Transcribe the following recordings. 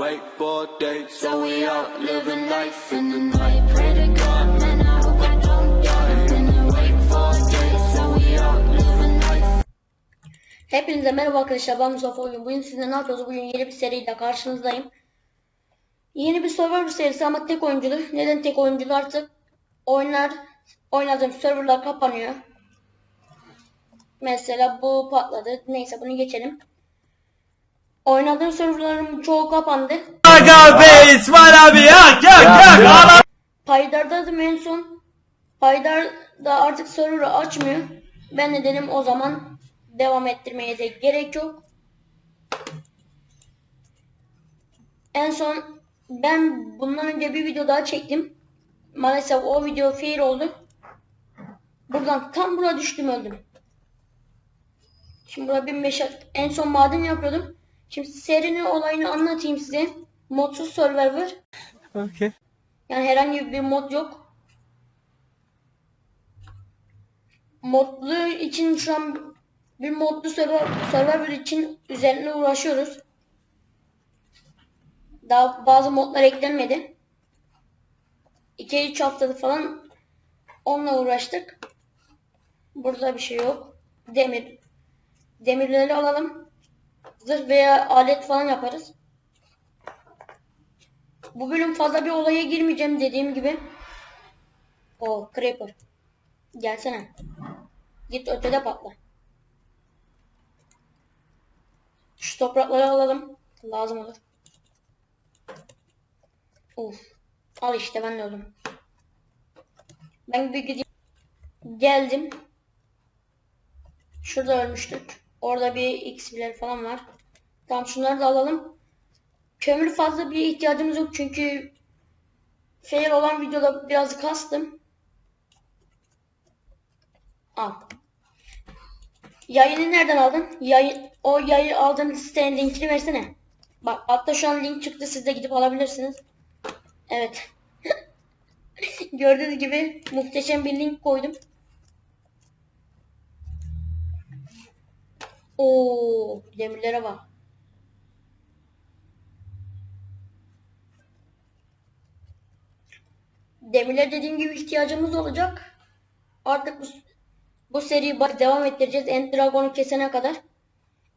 wait for days. So we out living life in the night. Pray to God, man, I hope I don't die. Been awake for days, so we out living life. Hepinize merhaba arkadaşlar ben Mustafa Oyun. Bugün sizinle ne yapıyoruz? Bugün yeni bir seriyle karşınızdayım. Yeni bir Survivor serisi ama tek oyunculu. Neden tek oyunculu artık? Oyunlar, oynadığım serverlar kapanıyor. Mesela bu patladı. Neyse bunu geçelim. Oynadığım serverların çoğu kapandı. Aga be İsmail abi yak yak yak ağla. Paydar'daydım en son. Paydar da artık server'ı açmıyor. Ben de dedim o zaman devam ettirmeye de gerek yok. En son ben bundan önce bir video daha çektim. Maalesef o video fail oldu. Buradan tam buraya düştüm öldüm. Şimdi burada bir meşe en son maden yapıyordum. Şimdi serinin olayını anlatayım size. Modsuz Survivor. Okay. Yani herhangi bir mod yok. Modlu için şu an bir modlu server, server için üzerine uğraşıyoruz. Daha bazı modlar eklenmedi. 2-3 haftada falan onunla uğraştık. Burada bir şey yok. Demir. Demirleri alalım. Zırh veya alet falan yaparız. Bu bölüm fazla bir olaya girmeyeceğim dediğim gibi. O Creeper. Gelsene. Git ötede patla. Şu toprakları alalım. Lazım olur. Uf. Al işte ben de öldüm. Ben bir gideyim. Geldim. Şurada ölmüştük. Orada bir XP'ler falan var. Tamam şunları da alalım. Kömür fazla bir ihtiyacımız yok çünkü fail olan videoda biraz kastım. Al. Yayını nereden aldın? Yayın, o yayı aldığın sitenin linkini versene. Bak hatta şu an link çıktı siz de gidip alabilirsiniz. Evet. Gördüğünüz gibi muhteşem bir link koydum. Oo, demirlere bak. Demirler dediğim gibi ihtiyacımız olacak. Artık bu, bu seriyi devam ettireceğiz. End Dragon'u kesene kadar.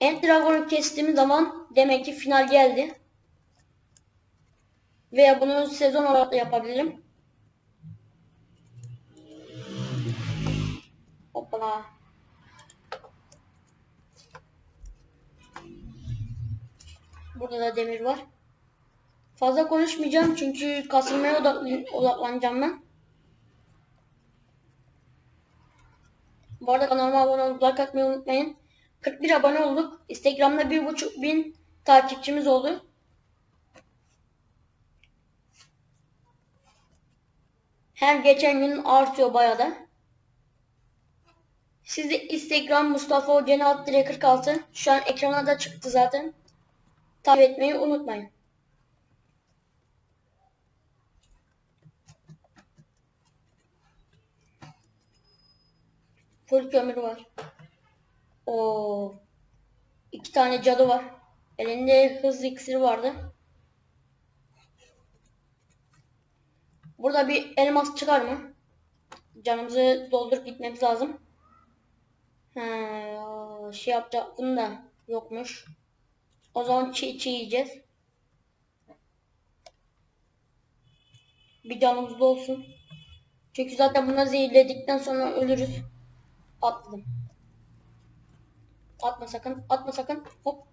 End Dragon'u kestiğimiz zaman demek ki final geldi. Veya bunu sezon olarak da yapabilirim. Hoppala. Burada da demir var. Fazla konuşmayacağım çünkü kasılmaya odaklanacağım ben. Bu arada kanalıma abone olup like atmayı unutmayın. 41 abone olduk. Instagram'da 1.5 bin takipçimiz oldu. Her geçen gün artıyor bayağı da. Siz de Instagram Mustafa Hoca alt 46 şu an ekrana da çıktı zaten. Takip etmeyi unutmayın. Full kömür var. O iki tane cadı var. Elinde hız iksiri vardı. Burada bir elmas çıkar mı? Canımızı doldurup gitmemiz lazım. Ha, şey yapacaktım da yokmuş. O zaman çiğ çiğ yiyeceğiz. Bir canımız da olsun. Çünkü zaten bunları zehirledikten sonra ölürüz. Atladım. Atma sakın. Atma sakın. Hop.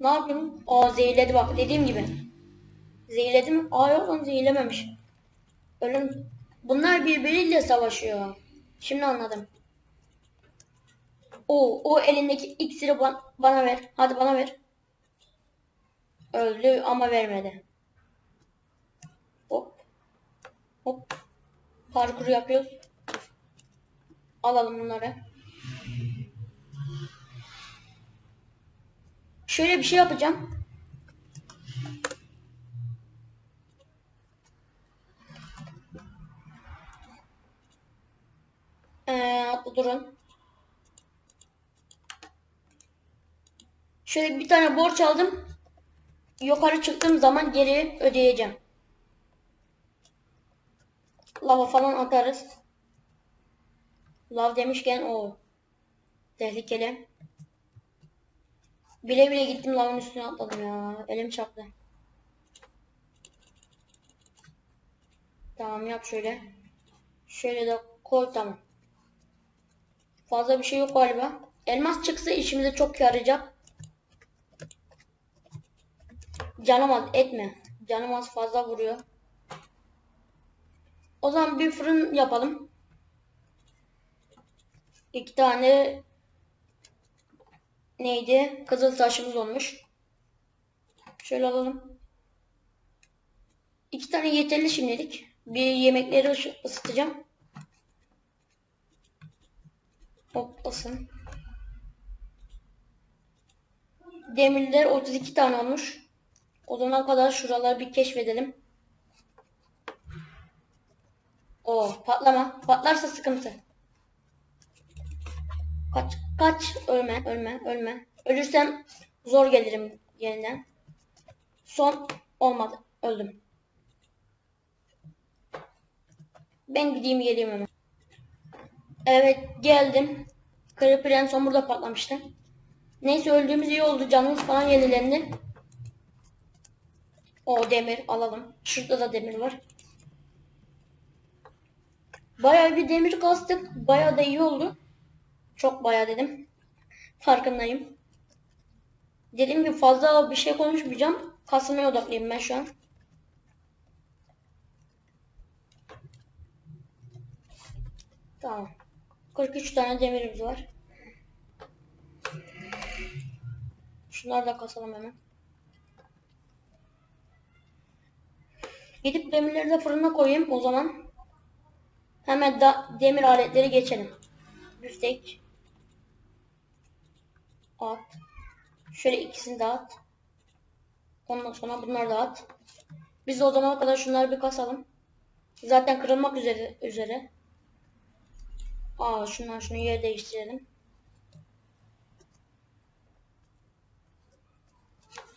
Ne yapıyorum? Aa zehirledi bak dediğim gibi. Zehirledi mi? Aa yok lan zehirlememiş. Ölüm. Bunlar birbiriyle savaşıyor. Şimdi anladım. O, o elindeki iksiri ba- bana ver. Hadi bana ver. Öldü ama vermedi. Hop. Hop. Parkur yapıyoruz. Alalım bunları. Şöyle bir şey yapacağım. Ee, durun. Şöyle bir tane borç aldım. yukarı çıktığım zaman geri ödeyeceğim. Lava falan atarız. Lav demişken o tehlikeli. Bile bile gittim lavın üstüne atladım ya. Elim çarptı. Tamam yap şöyle. Şöyle de koy tamam. Fazla bir şey yok galiba. Elmas çıksa işimize çok yarayacak. Canım az etme. Canım az fazla vuruyor. O zaman bir fırın yapalım. İki tane neydi? Kızıl taşımız olmuş. Şöyle alalım. İki tane yeterli şimdilik. Bir yemekleri ısı- ısıtacağım. Hoplasın. Demirler 32 tane olmuş. O zamana kadar şuraları bir keşfedelim. O patlama. Patlarsa sıkıntı. Kaç kaç ölme ölme ölme. Ölürsem zor gelirim yeniden. Son olmadı. Öldüm. Ben gideyim geleyim hemen. Evet geldim. Creeper son burada patlamıştı. Neyse öldüğümüz iyi oldu. Canımız falan yenilendi. O demir alalım. Şurada da demir var. Bayağı bir demir kastık. Bayağı da iyi oldu. Çok bayağı dedim. Farkındayım. Dediğim gibi fazla bir şey konuşmayacağım. Kasmaya odaklıyım ben şu an. Tamam. 43 tane demirimiz var. Şunları da kasalım hemen. Gidip demirleri de fırına koyayım o zaman. Hemen da demir aletleri geçelim. Büftek. At. Şöyle ikisini de at. Ondan sonra bunları da at. Biz de o zamana kadar şunları bir kasalım. Zaten kırılmak üzere. üzere. Aa şundan şunu yer değiştirelim.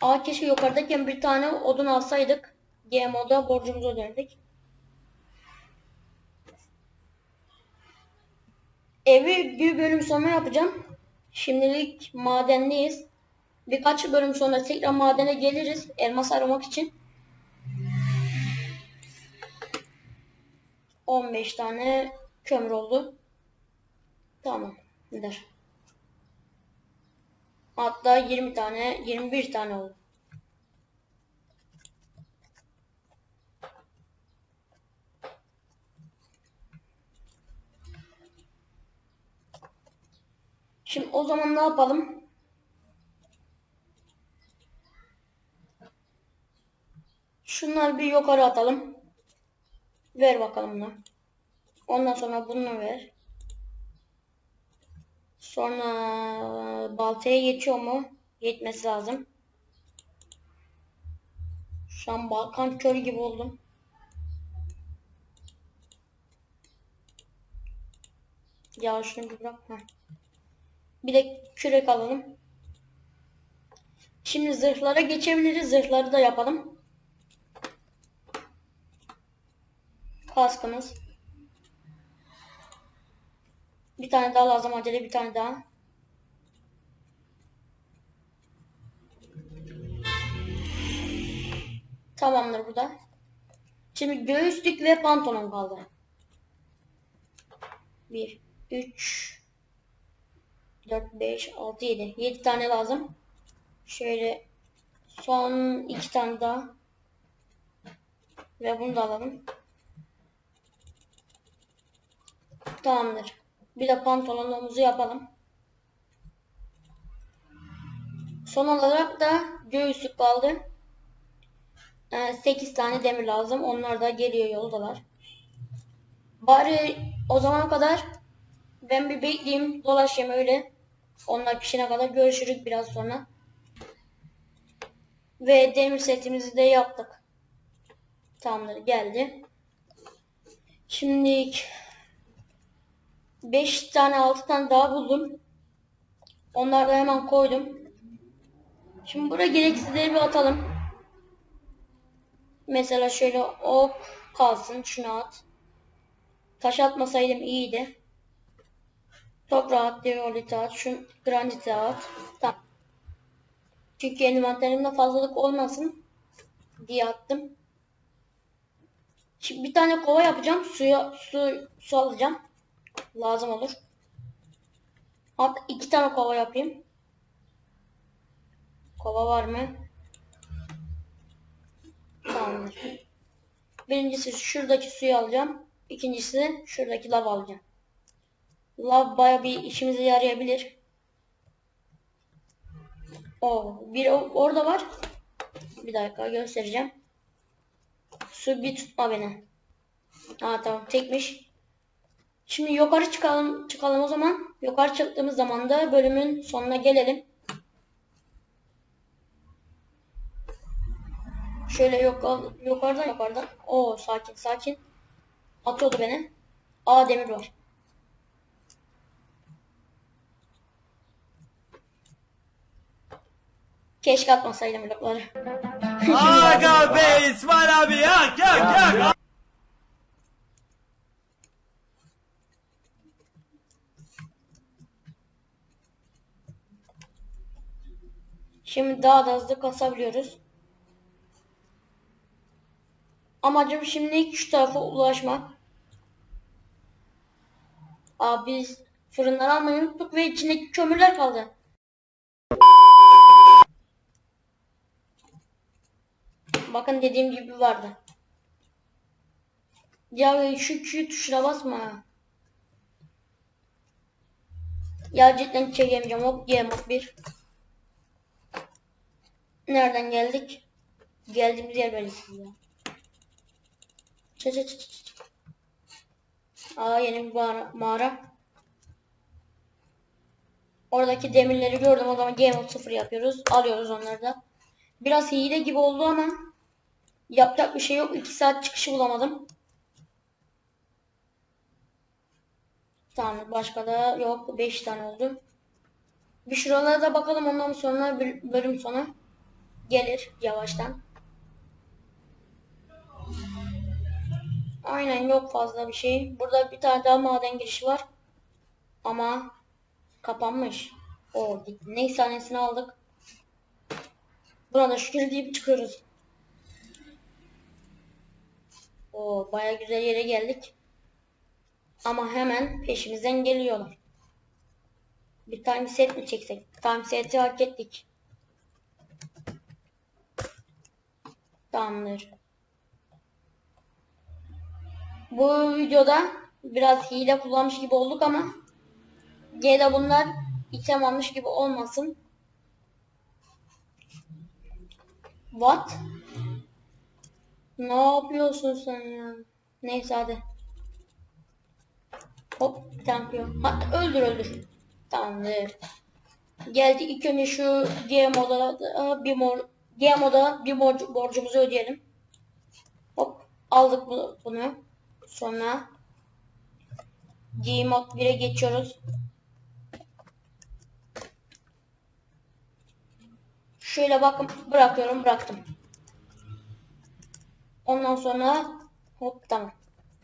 Aa keşke yukarıdayken bir tane odun alsaydık. GMO'da borcumuzu öderdik. Evi bir bölüm sonra yapacağım. Şimdilik madendeyiz. Birkaç bölüm sonra tekrar madene geliriz. Elmas aramak için. 15 tane kömür oldu. Tamam. Gider. Hatta 20 tane, 21 tane oldu. Şimdi o zaman ne yapalım? Şunları bir yukarı atalım. Ver bakalım bunu. Ondan sonra bunu ver. Sonra baltaya geçiyor mu? Yetmesi lazım. Şu an Balkan körü gibi oldum. Ya şunu bir. Bir de kürek alalım. Şimdi zırhlara geçebiliriz. Zırhları da yapalım. Kaskımız. Bir tane daha lazım acele bir tane daha. Tamamdır bu da. Şimdi göğüslük ve pantolon kaldı. 1, 3, 4, 5, 6, 7. 7 tane lazım. Şöyle son 2 tane daha. Ve bunu da alalım. Tamamdır. Bir de pantolonumuzu yapalım. Son olarak da göğüslük kaldı. 8 tane demir lazım. Onlar da geliyor yoldalar. Bari o zamana kadar ben bir bekleyeyim dolaşayım öyle. Onlar pişene kadar görüşürüz biraz sonra. Ve demir setimizi de yaptık. Tamamdır geldi. Şimdi 5 tane 6 tane daha buldum. Onları da hemen koydum. Şimdi buraya gereksizleri bir atalım. Mesela şöyle o kalsın. Şunu at. Taş atmasaydım iyiydi. Toprağı at, diorite at, şu granite at. Tamam. Çünkü envanterimde fazlalık olmasın diye attım. Şimdi bir tane kova yapacağım. Suya su su alacağım. Lazım olur. Hatta iki tane kova yapayım. Kova var mı? Tamamdır. Birincisi şuradaki suyu alacağım. İkincisi şuradaki lav alacağım. Lav baya bir işimize yarayabilir. O bir orada var. Bir dakika göstereceğim. Su bir tutma beni. Ha tamam tekmiş. Şimdi yukarı çıkalım çıkalım o zaman. Yukarı çıktığımız zaman da bölümün sonuna gelelim. Şöyle yok yukarıdan yukarıdan. Oo sakin sakin. Atıyordu beni. Aa demir var. Keşke atmasaydım blokları. Aga be İsmail abi yak yak yak. Şimdi daha da hızlı kasabiliyoruz. Amacım şimdi şu tarafa ulaşmak. Abi biz fırından almayı unuttuk ve içindeki kömürler kaldı. Bakın dediğim gibi vardı. Ya şu Q tuşuna basma. Ya cidden çekemeyeceğim. Hop G mod 1. Nereden geldik? Geldiğimiz yer belirsiz ya. Çı çı çı çı çı. Aa yeni bir mağara. mağara. Oradaki demirleri gördüm o zaman Game of 0 yapıyoruz. Alıyoruz onları da. Biraz hile gibi oldu ama yapacak bir şey yok. 2 saat çıkışı bulamadım. Tamam başka da yok. 5 tane oldu. Bir şuralara da bakalım ondan sonra böl- bölüm sonu gelir yavaştan. Aynen yok fazla bir şey. Burada bir tane daha maden girişi var. Ama kapanmış. O gitti. Neyse tanesini aldık. Buna da şükür deyip çıkıyoruz. O baya güzel yere geldik. Ama hemen peşimizden geliyorlar. Bir time set mi çeksek? Time seti hak ettik. Tamamdır. Bu videoda biraz hile kullanmış gibi olduk ama G'de bunlar item almış gibi olmasın. What? Ne yapıyorsun sen ya? Neyse hadi. Hop bir tane. Hatta öldür öldür. Tamamdır. Geldik ilk önce şu G moda bir mor G moda bir borcu, borcumuzu ödeyelim. Hop aldık bu- bunu. Sonra G mod 1'e geçiyoruz. Şöyle bakın bırakıyorum bıraktım. Ondan sonra hop tamam.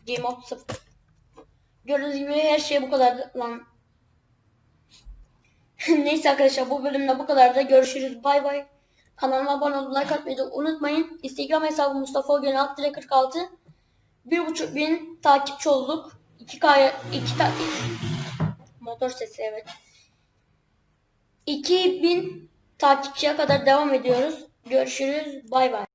G mod 0. Gördüğünüz gibi her şey bu kadar lan. Neyse arkadaşlar bu bölümde bu kadar da görüşürüz. Bay bay. Kanalıma abone olup like atmayı unutmayın. Instagram hesabım Mustafa Ögen alt 46. Bir buçuk bin takipçi olduk. 2K 2 ta motor sesi evet. 2000 takipçiye kadar devam ediyoruz. Görüşürüz. Bay bay.